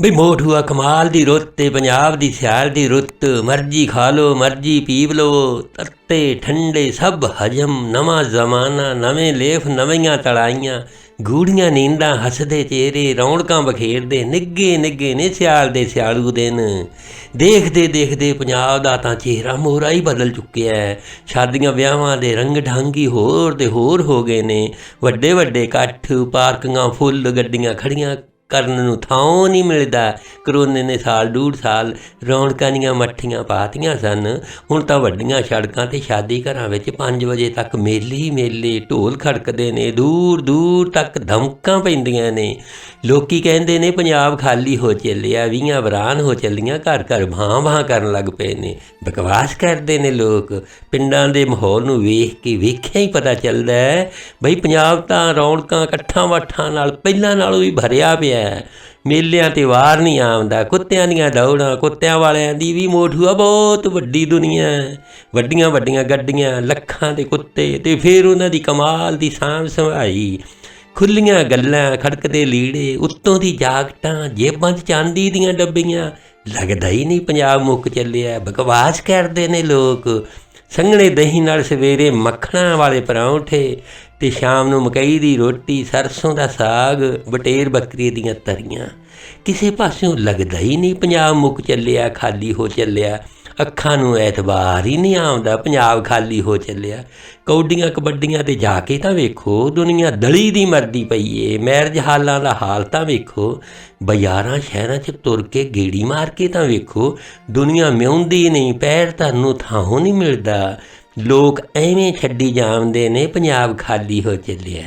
ਬਈ ਮੋਠੂਆ ਕਮਾਲ ਦੀ ਰੁੱਤ ਤੇ ਪੰਜਾਬ ਦੀ ਸਿਆਲ ਦੀ ਰੁੱਤ, ਮਰਜ਼ੀ ਖਾ ਲੋ, ਮਰਜ਼ੀ ਪੀਵ ਲੋ ਤੱਤੇ ਠੰਡੇ ਸਭ ਹਜਮ, ਨਵਾਂ ਜ਼ਮਾਨਾ, ਨਵੇਂ ਲੇਫ ਨਵੀਆਂ ਤੜਾਈਆਂ, ਗੂੜੀਆਂ ਨੀਂਦਾਂ ਹੱਸਦੇ ਚਿਹਰੇ, ਰੌਣਕਾਂ ਬਖੇਰਦੇ ਨਿੱਗੇ ਨਿੱਗੇ ਨੇ ਸਿਆਲ ਦੇ ਸਿਆਲੂ ਦਿਨ। ਦੇਖਦੇ ਦੇਖਦੇ ਪੰਜਾਬ ਦਾ ਤਾਂ ਚਿਹਰਾ ਮੋਹਰਾ ਹੀ ਬਦਲ ਚੁੱਕਿਆ ਹੈ। ਸ਼ਾਦੀਆਂ ਵਿਆਹਾਂ ਦੇ ਰੰਗ ਢੰਗੀ ਹੋਰ ਤੇ ਹੋਰ ਹੋ ਗਏ ਨੇ। ਵੱਡੇ ਵੱਡੇ ਇਕੱਠ ਪਾਰਕਿੰਗਾਂ ਫੁੱਲ, ਗੱਡੀਆਂ ਖੜੀਆਂ ਕਰਨ ਨੂੰ ਥਾਂ ਨਹੀਂ ਮਿਲਦਾ। ਕਰੋਨੇ ਨੇ ਸਾਲ, ਡੂਢ ਸਾਲ ਰੌਣਕਾਂ ਦੀਆਂ ਮੱਠੀਆਂ ਪਾਤੀਆਂ ਸਨ। ਹੁਣ ਤਾਂ ਵੱਡੀਆਂ ਸੜਕਾਂ ਤੇ ਸ਼ਾਦੀ ਘਰਾਂ ਵਿੱਚ 5 ਵਜੇ ਤੱਕ ਮੇਲੇ ਹੀ ਮੇਲੇ ਢੋਲ ਖੜਕਦੇ ਨੇ। ਦੂਰ ਦੂਰ ਤੱਕ ਧਮਕਾਂ ਪੈਂਦੀਆਂ ਨੇ। ਲੋਕੀ ਕਹਿੰਦੇ ਨੇ ਪੰਜਾਬ ਖਾਲੀ ਹੋ ਚੱਲਿਆ ਵੀਆਂ ਵਰਾਨ ਹੋ ਚੱਲੀਆਂ, ਘਰ ਘਰ ਭਾਂ ਭਾਂ ਕਰਨ ਲੱਗ ਪਏ ਨੇ। ਬਕਵਾਸ ਕਰਦੇ ਨੇ ਲੋਕ। ਪਿੰਡਾਂ ਦੇ ਮਾਹੌਲ ਨੂੰ ਵੇਖ ਕੇ ਵੇਖਿਆ ਹੀ ਪਤਾ ਚੱਲਦਾ ਹੈ। ਬਈ ਪੰਜਾਬ ਤਾਂ ਰੌਣਕਾਂ ਇਕੱਠਾਂ ਵਾਠਾਂ ਨਾਲ ਪਹਿਲਾਂ ਨਾਲੋਂ ਵੀ ਭਰਿਆ ਪਿਆ ਹੈ। ਮੇਲਿਆਂ ਤੇ ਵਾਰ ਨਹੀਂ ਆਉਂਦਾ। ਕੁੱਤਿਆਂ ਦੀਆਂ ਦੌੜਾਂ, ਕੁੱਤਿਆਂ ਵਾਲਿਆਂ ਦੀ ਵੀ ਮੋਠੂਆ ਬਹੁਤ ਵੱਡੀ ਦੁਨੀਆ ਹੈ। ਵੱਡੀਆਂ ਵੱਡੀਆਂ ਗੱਡੀਆਂ, ਲੱਖਾਂ ਦੇ ਕੁੱਤੇ ਤੇ ਫਿਰ ਉਹਨਾਂ ਦੀ ਕਮਾਲ ਦੀ ਸਾਂਭ ਸੰਭਾਈ। ਖੁੱਲੀਆਂ ਗੱਲਾਂ, ਖੜਕਦੇ ਲੀੜੇ, ਉੱਤੋਂ ਦੀ ਜਾਗਟਾਂ, ਜੇਬਾਂ 'ਚ ਚਾਂਦੀ ਦੀਆਂ ਡੱਬੀਆਂ। ਲੱਗਦਾ ਹੀ ਨਹੀਂ ਪੰਜਾਬ ਮੁੱਕ ਚੱਲਿਆ। ਬਕਵਾਸ ਕਰਦੇ ਨੇ ਲੋਕ। ਸੰਘਣੇ ਦਹੀਂ ਨਾਲ ਸਵੇਰੇ ਮੱਖਣਾਂ ਵਾਲੇ ਪਰੌਂਠੇ ਤੇ ਸ਼ਾਮ ਨੂੰ ਮਕਈ ਦੀ ਰੋਟੀ, ਸਰਸੋਂ ਦਾ ਸਾਗ, ਬਟੇਰ ਬੱਕਰੀ ਦੀਆਂ ਤਰੀਆਂ। ਕਿਸੇ ਪਾਸਿਓਂ ਲੱਗਦਾ ਹੀ ਨਹੀਂ ਪੰਜਾਬ ਮੁੱਕ ਚੱਲਿਆ, ਖਾਲੀ ਹੋ ਚੱਲਿਆ। ਅੱਖਾਂ ਨੂੰ ਐਤਬਾਰ ਹੀ ਨਹੀਂ ਆਉਂਦਾ ਪੰਜਾਬ ਖਾਲੀ ਹੋ ਚੱਲਿਆ। ਕੌਡੀਆਂ ਕਬੱਡੀਆਂ ਤੇ ਜਾ ਕੇ ਤਾਂ ਵੇਖੋ, ਦੁਨੀਆ ਦਲੀ ਦੀ ਮਰਦੀ ਪਈ ਏ। ਮੈਰਜ ਹਾਲਾਂ ਦਾ ਹਾਲ ਤਾਂ ਵੇਖੋ, ਬਾਜ਼ਾਰਾਂ, ਸ਼ਹਿਰਾਂ 'ਚ ਤੁਰ ਕੇ ਗੇੜੀ ਮਾਰ ਕੇ ਤਾਂ ਵੇਖੋ, ਦੁਨੀਆ ਮਿਉਂਦੀ ਨਹੀਂ, ਪੈਰ ਤੁਹਾਨੂੰ ਨੂੰ ਥਾਂ ਨਹੀਂ ਮਿਲਦਾ। ਲੋਕ ਐਵੇਂ ਛੱਡੀ ਜਾਂਦੇ ਨੇ ਪੰਜਾਬ ਖਾਲੀ ਹੋ ਚੱਲਿਆ।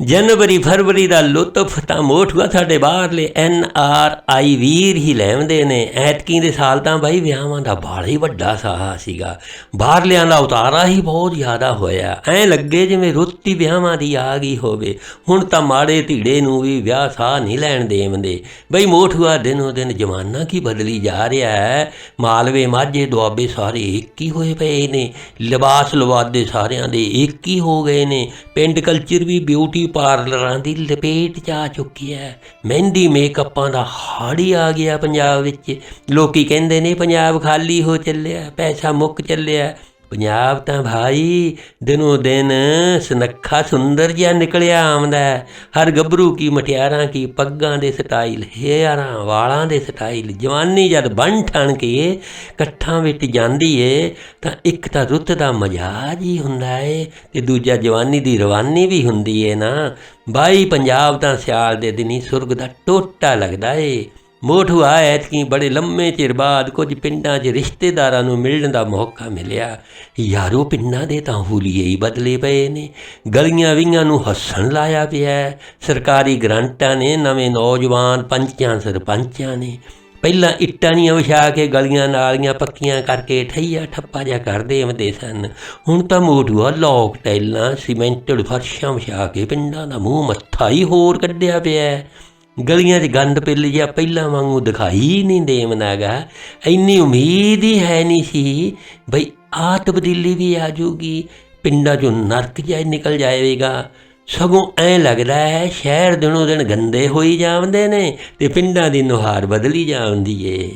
ਜਨਵਰੀ ਫਰਵਰੀ ਦਾ ਲੁਤਫ ਤਾਂ ਮੋਠੂਆ ਸਾਡੇ ਬਾਹਰਲੇ। ਐਨ ਆਰ ਆਈ ਵੀਰ ਹੀ ਲੈਂਦੇ ਨੇ। ਐਤਕੀ ਦੇ ਸਾਲ ਤਾਂ ਬਾਈ ਵਿਆਹਾਂ ਦਾ ਬਾਲਾ ਹੀ ਵੱਡਾ ਸਾਹਾ ਸੀਗਾ। ਬਾਹਰਲਿਆਂ ਦਾ ਉਤਾਰਾ ਹੀ ਬਹੁਤ ਜ਼ਿਆਦਾ ਹੋਇਆ। ਐ ਲੱਗੇ ਜਿਵੇਂ ਰੁੱਤੀ ਵਿਆਹਾਂ ਦੀ ਆ ਗਈ ਹੋਵੇ। ਹੁਣ ਤਾਂ ਮਾੜੇ ਧੀੜੇ ਨੂੰ ਵੀ ਵਿਆਹ ਸਾਹ ਨਹੀਂ ਲੈਣ ਦੇਵੰਦੇ। ਬਈ ਮੋਠੂਆ ਦਿਨੋ ਦਿਨ ਜ਼ਮਾਨਾ ਕੀ ਬਦਲੀ ਜਾ ਰਿਹਾ ਹੈ। ਮਾਲਵੇ, ਮਾਝੇ, ਦੁਆਬੇ ਸਾਰੇ ਇੱਕ ਹੀ ਹੋਏ ਪਏ ਨੇ। ਲਿਬਾਸ ਲਵਾਦੇ ਸਾਰਿਆਂ ਦੇ ਇੱਕ ਹੀ ਹੋ ਗਏ ਨੇ। ਪਿੰਡ ਕਲਚਰ ਵੀ ਬਿਊਟੀ ਪਾਰਲਰਾਂ ਦੀ ਲਪੇਟ 'ਚ ਆ ਚੁੱਕੀ ਹੈ। ਮਹਿੰਦੀ ਮੇਕਅਪਾਂ ਦਾ ਹਾੜੀ ਆ ਗਿਆ ਪੰਜਾਬ ਵਿੱਚ। ਲੋਕੀ ਕਹਿੰਦੇ ਨੇ, ਪੰਜਾਬ ਖਾਲੀ ਹੋ ਚੱਲਿਆ, ਪੈਸਾ ਮੁੱਕ ਚੱਲਿਆ ਪੰਜਾਬ ਤਾਂ ਭਾਈ ਦਿਨੋ ਦਿਨ ਸੁਨੱਖਾ ਸੁੰਦਰ ਜਿਹਾ ਨਿਕਲਿਆ ਆਉਂਦਾ ਹਰ ਗੱਭਰੂ ਕੀ ਮਟਿਆਰਾਂ ਕੀ ਪੱਗਾਂ ਦੇ ਸਟਾਈਲ, ਹੇਅਰਾਂ ਵਾਲਾਂ ਦੇ ਸਟਾਈਲ, ਜਵਾਨੀ ਜਦ ਬਣ ਠਣ ਕੇ ਇਕੱਠਾਂ ਵਿੱਚ ਜਾਂਦੀ ਏ, ਤਾਂ ਇੱਕ ਤਾਂ ਰੁੱਤ ਦਾ ਮਜਾਜ ਹੀ ਹੁੰਦਾ ਏ ਤੇ ਦੂਜਾ ਜਵਾਨੀ ਦੀ ਰਵਾਨੀ ਵੀ ਹੁੰਦੀ ਏ ਨਾ। ਬਾਈ ਪੰਜਾਬ ਤਾਂ ਸਿਆਲ ਦੇ ਦਿਨੀ ਸੁਰਗ ਦਾ ਟੋਟਾ ਲੱਗਦਾ ਏ। ਮੋਠੂ ਐਤਕੀ ਬੜੇ ਲੰਮੇ ਚਿਰ ਬਾਅਦ ਕੁਝ ਪਿੰਡਾਂ 'ਚ ਰਿਸ਼ਤੇਦਾਰਾਂ ਨੂੰ ਮਿਲਣ ਦਾ ਮੌਕਾ ਮਿਲਿਆ। ਯਾਰੋ ਪਿੰਡਾਂ ਦੇ ਤਾਂ ਹੁਲੀਏ ਹੀ ਬਦਲੇ ਪਏ ਨੇ। ਗਲੀਆਂ ਵਿੰਗਾਂ ਨੂੰ ਹੱਸਣ ਲਾਇਆ ਪਿਆ ਸਰਕਾਰੀ ਗ੍ਰਾਂਟਾਂ ਨੇ ਨਵੇਂ ਨੌਜਵਾਨ ਪੰਚਾਂ, ਸਰਪੰਚਾਂ ਨੇ। ਪਹਿਲਾਂ ਇੱਟਾਂ ਦੀਆਂ ਵਿਛਾ ਕੇ ਗਲੀਆਂ ਨਾਲੀਆਂ ਪੱਕੀਆਂ ਕਰਕੇ ਠਈਆ ਠੱਪਾ ਜਿਹਾ ਕਰਦੇ ਹੁੰਦੇ ਸਨ। ਹੁਣ ਤਾਂ ਮੋਢੂਆ ਲੋਕ ਟੈਲਾਂ ਸੀਮੈਂਟਡ ਫਰਸ਼ਾਂ ਵਿਛਾ ਕੇ ਪਿੰਡਾਂ ਦਾ ਮੂੰਹ ਮੱਥਾ ਹੀ ਹੋਰ ਕੱਢਿਆ ਪਿਆ ਗਲੀਆਂ 'ਚ ਗੰਦ ਪਿੱਲ ਜਿਹਾ ਪਹਿਲਾਂ ਵਾਂਗੂ ਦਿਖਾਈ ਨਹੀਂ ਦੇਵਨਾਗਾ ਇੰਨੀ ਉਮੀਦ ਹੀ ਹੈ ਨਹੀਂ ਸੀ ਬਈ ਆਹ ਤਬਦੀਲੀ ਵੀ ਆ ਜਾਊਗੀ ਪਿੰਡਾਂ 'ਚੋਂ ਨਰਕ ਜਿਹਾ ਨਿਕਲ ਜਾਏਗਾ। ਸਗੋਂ ਐ ਲੱਗਦਾ ਹੈ ਸ਼ਹਿਰ ਦਿਨੋਂ ਦਿਨ ਗੰਦੇ ਹੋਈ ਜਾਂਦੇ ਨੇ ਤੇ ਪਿੰਡਾਂ ਦੀ ਨੁਹਾਰ ਬਦਲੀ ਜਾਂਦੀ ਏ।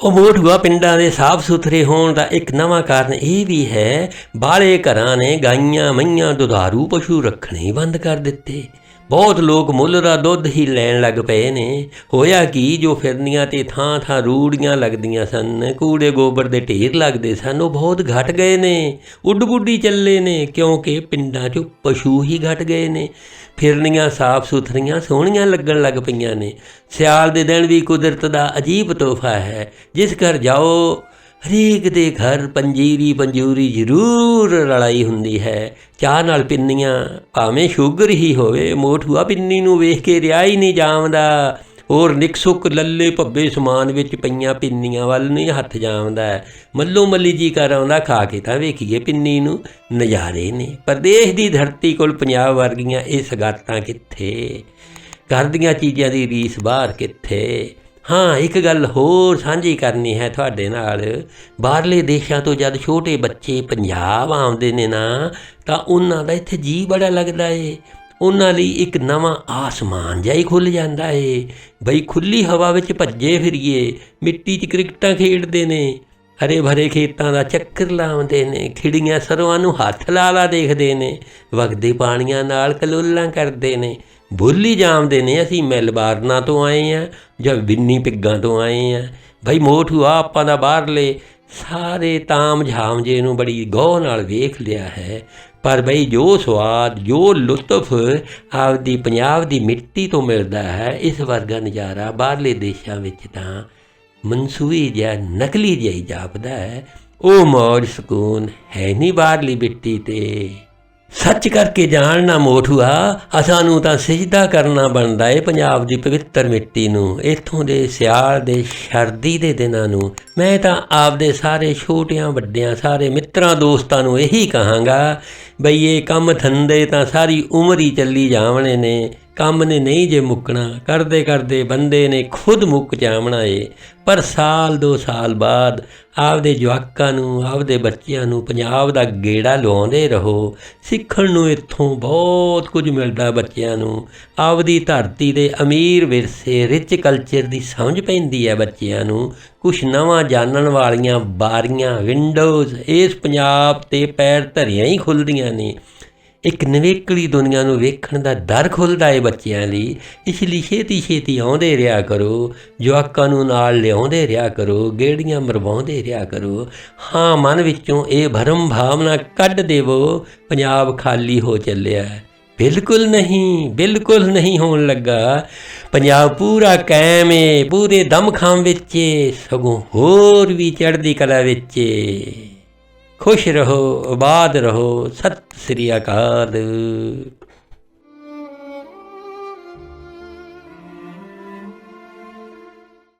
ਉਹ ਮੋਠੂਆ ਪਿੰਡਾਂ ਦੇ ਸਾਫ਼ ਸੁਥਰੇ ਹੋਣ ਦਾ ਇੱਕ ਨਵਾਂ ਕਾਰਨ ਇਹ ਵੀ ਹੈ ਬਾਲੇ ਘਰਾਂ ਨੇ ਗਾਈਆਂ ਮਈਆਂ ਦੁਧਾਰੂ ਪਸ਼ੂ ਰੱਖਣੇ ਹੀ ਬੰਦ ਕਰ ਦਿੱਤੇ। ਬਹੁਤ ਲੋਕ ਮੁੱਲ ਦਾ ਦੁੱਧ ਹੀ ਲੈਣ ਲੱਗ ਪਏ ਨੇ। ਹੋਇਆ ਕਿ, ਜੋ ਫਿਰਨੀਆਂ ਤੇ ਥਾਂ ਥਾਂ ਰੂੜੀਆਂ ਲੱਗਦੀਆਂ ਸਨ, ਕੂੜੇ ਗੋਬਰ ਦੇ ਢੇਰ ਲੱਗਦੇ ਸਨ, ਉਹ ਬਹੁਤ ਘਟ ਗਏ ਨੇ। ਉੱਡ ਬੁੱਡੀ ਚੱਲੇ ਨੇ, ਕਿਉਂਕਿ ਪਿੰਡਾਂ 'ਚ ਪਸ਼ੂ ਹੀ ਘਟ ਗਏ ਨੇ। ਫਿਰਨੀਆਂ ਸਾਫ਼ ਸੁਥਰੀਆਂ ਸੋਹਣੀਆਂ ਲੱਗਣ ਲੱਗ ਪਈਆਂ ਨੇ। ਸਿਆਲ ਦੇ ਦਿਨ ਵੀ ਕੁਦਰਤ ਦਾ ਅਜੀਬ ਤੋਹਫਾ ਹੈ। ਜਿਸ ਘਰ ਜਾਓ, ਹਰੇਕ ਦੇ ਘਰ ਪੰਜੀਰੀ ਪੰਜੂਰੀ ਜ਼ਰੂਰ ਰਲਾਈ ਹੁੰਦੀ ਹੈ। ਚਾਹ ਨਾਲ ਪਿੰਨੀਆਂ, ਭਾਵੇਂ ਸ਼ੂਗਰ ਹੀ ਹੋਵੇ, ਮੋਠੂਆ ਪਿੰਨੀ ਨੂੰ ਵੇਖ ਕੇ ਰਿਆ ਹੀ ਨਹੀਂ ਜਾਵਦਾ। ਹੋਰ ਨਿਕਸੁਕ ਲੱਲੇ ਭੱਬੇ ਸਮਾਨ ਵਿੱਚ ਪਈਆਂ ਪਿੰਨੀਆਂ ਵੱਲ ਨਹੀਂ ਹੱਥ ਜਾਵਦਾ। ਮੱਲੋ ਮੱਲੀ ਜੀ ਕਰ ਆਉਂਦਾ, ਖਾ ਕੇ ਤਾਂ ਵੇਖੀਏ ਪਿੰਨੀ ਨੂੰ। ਨਜ਼ਾਰੇ ਨੇ, ਪਰਦੇਸ਼ ਦੀ ਧਰਤੀ ਕੋਲ ਪੰਜਾਬ ਵਰਗੀਆਂ ਇਹ ਸਗਾਤਾਂ ਕਿੱਥੇ? ਘਰ ਦੀਆਂ ਚੀਜ਼ਾਂ ਦੀ ਰੀਸ ਬਾਹਰ ਕਿੱਥੇ? ਹਾਂ, ਇੱਕ ਗੱਲ ਹੋਰ ਸਾਂਝੀ ਕਰਨੀ ਹੈ ਤੁਹਾਡੇ ਨਾਲ। ਬਾਹਰਲੇ ਦੇਸ਼ਾਂ ਤੋਂ ਜਦ ਛੋਟੇ ਬੱਚੇ ਪੰਜਾਬ ਆਉਂਦੇ ਨੇ ਨਾ, ਤਾਂ ਉਹਨਾਂ ਦਾ ਇੱਥੇ ਜੀ ਬੜਾ ਲੱਗਦਾ ਏ। ਉਹਨਾਂ ਲਈ ਇੱਕ ਨਵਾਂ ਆਸਮਾਨ ਜਿਹਾ ਹੀ ਖੁੱਲ ਜਾਂਦਾ ਏ। ਬਈ ਖੁੱਲੀ ਹਵਾ ਵਿੱਚ ਭੱਜੇ ਫਿਰੀਏ, ਮਿੱਟੀ 'ਚ ਕ੍ਰਿਕਟਾਂ ਖੇਡਦੇ ਨੇ। ਹਰੇ ਭਰੇ ਖੇਤਾਂ ਦਾ ਚੱਕਰ ਲਾਉਂਦੇ ਨੇ, ਖਿੜੀਆਂ ਸਰਵਾਂ ਨੂੰ ਹੱਥ ਲਾ ਲਾ ਦੇਖਦੇ ਨੇ। ਵਗਦੇ ਪਾਣੀਆਂ ਨਾਲ ਕਲੋਲਾਂ ਕਰਦੇ ਨੇ। ਬੋਲੀ ਜਾਮਦੇ ਨੇ, ਅਸੀਂ ਮੈਲਬਾਰਨਾ ਤੋਂ ਆਏ ਆ ਜਾਂ ਬਿੰਨੀ ਪਿੱਗਾਂ ਤੋਂ ਆਏ ਆ। ਭਾਈ ਮੋਠੂ ਆ ਆਪਾਂ ਦਾ ਬਾਹਰਲੇ, ਸਾਰੇ ਤਾਮ ਝਾਮ ਜੇ ਨੂੰ ਬੜੀ ਗੌਰ ਨਾਲ ਵੇਖ ਲਿਆ ਹੈ। ਪਰ ਬਈ ਜੋ ਸਵਾਦ, ਜੋ ਲੁਤਫ ਆਪਦੀ ਪੰਜਾਬ ਦੀ ਮਿੱਟੀ ਤੋਂ ਮਿਲਦਾ ਹੈ, ਇਸ ਵਰਗਾ ਨਜ਼ਾਰਾ ਬਾਹਰਲੇ ਦੇਸ਼ਾਂ ਵਿੱਚ ਤਾਂ ਮਨਸੂਈ ਜਿਹਾ, ਨਕਲੀ ਜਿਹਾ ਹੀ ਜਾਪਦਾ ਹੈ। ਉਹ ਮੌਜ ਸਕੂਨ ਹੈ ਨਹੀਂ ਬਾਹਰਲੀ ਮਿੱਟੀ ਤੇ। ਸੱਚ ਕਰਕੇ ਜਾਣਨਾ ਮੋਠੂਆ ਅਸਾਂ ਨੂੰ ਤਾਂ ਸਜਦਾ ਕਰਨਾ ਬਣਦਾ ਏ ਪੰਜਾਬ ਦੀ ਪਵਿੱਤਰ ਮਿੱਟੀ ਨੂੰ, ਇੱਥੋਂ ਦੇ ਸਿਆਲ ਦੇ ਸਰਦੀ ਦੇ ਦਿਨਾਂ ਨੂੰ। ਮੈਂ ਤਾਂ ਆਪਦੇ ਸਾਰੇ ਛੋਟਿਆਂ, ਵੱਡਿਆਂ, ਸਾਰੇ ਮਿੱਤਰਾਂ, ਦੋਸਤਾਂ ਨੂੰ ਇਹੀ ਕਹਾਂਗਾ, ਬਈ ਇਹ ਕੰਮ ਧੰਦੇ ਤਾਂ ਸਾਰੀ ਉਮਰ ਹੀ ਚੱਲੀ ਜਾਵਣੇ ਨੇ। ਕੰਮ ਨੇ ਨਹੀਂ ਜੇ ਮੁੱਕਣਾ, ਕਰਦੇ ਕਰਦੇ ਬੰਦੇ ਨੇ ਖੁਦ ਮੁੱਕ ਜਾਵਣਾ ਏ। ਪਰ ਸਾਲ ਦੋ ਸਾਲ ਬਾਅਦ ਆਪਦੇ ਜਵਾਕਾਂ ਨੂੰ, ਆਪਦੇ ਬੱਚਿਆਂ ਨੂੰ ਪੰਜਾਬ ਦਾ ਗੇੜਾ ਲਵਾਉਂਦੇ ਰਹੋ। ਸਿੱਖਣ ਨੂੰ ਇੱਥੋਂ ਬਹੁਤ ਕੁਝ ਮਿਲਦਾ ਬੱਚਿਆਂ ਨੂੰ। ਆਪਦੀ ਧਰਤੀ ਦੇ ਅਮੀਰ ਵਿਰਸੇ ਰਿਚ ਕਲਚਰ ਦੀ ਸਮਝ ਪੈਂਦੀ ਹੈ ਬੱਚਿਆਂ ਨੂੰ। ਕੁਝ ਨਵਾਂ ਜਾਣਨ ਵਾਲੀਆਂ ਬਾਰੀਆਂ ਵਿੰਡੋਜ਼ ਇਸ ਪੰਜਾਬ ਤੇ ਪੈਰ ਧਰਿਆਂ ਹੀ ਖੁੱਲਦੀਆਂ ਨੇ। ਇੱਕ ਨਵੇਕਲੀ ਦੁਨੀਆ ਨੂੰ ਵੇਖਣ ਦਾ ਦਰ ਖੁੱਲਦਾ ਏ ਬੱਚਿਆਂ ਲਈ। ਇਸ ਲਈ ਛੇਤੀ ਛੇਤੀ ਆਉਂਦੇ ਰਿਹਾ ਕਰੋ, ਜਵਾਕਾਂ ਨੂੰ ਨਾਲ ਲਿਆਉਂਦੇ ਰਿਹਾ ਕਰੋ, ਗੇੜੀਆਂ ਮਰਵਾਉਂਦੇ ਰਿਹਾ ਕਰੋ। ਹਾਂ, ਮਨ ਵਿੱਚੋਂ ਇਹ ਭਰਮ ਭਾਵਨਾ ਕੱਢ ਦੇਵੋ, ਪੰਜਾਬ ਖਾਲੀ ਹੋ ਚੱਲਿਆ। ਬਿਲਕੁਲ ਨਹੀਂ ਬਿਲਕੁਲ ਨਹੀਂ ਹੋਣ ਲੱਗਾ। ਪੰਜਾਬ ਪੂਰਾ ਕਾਇਮ ਏ, ਪੂਰੇ ਦਮਖਾਮ ਵਿੱਚ ਸਗੋਂ ਹੋਰ ਵੀ ਚੜ੍ਹਦੀ ਕਲਾ ਵਿੱਚ ਏ। ਖੁਸ਼ ਰਹੋ ਆਬਾਦ ਰਹੋ ਸਤਿ ਸ੍ਰੀ ਅਕਾਲ।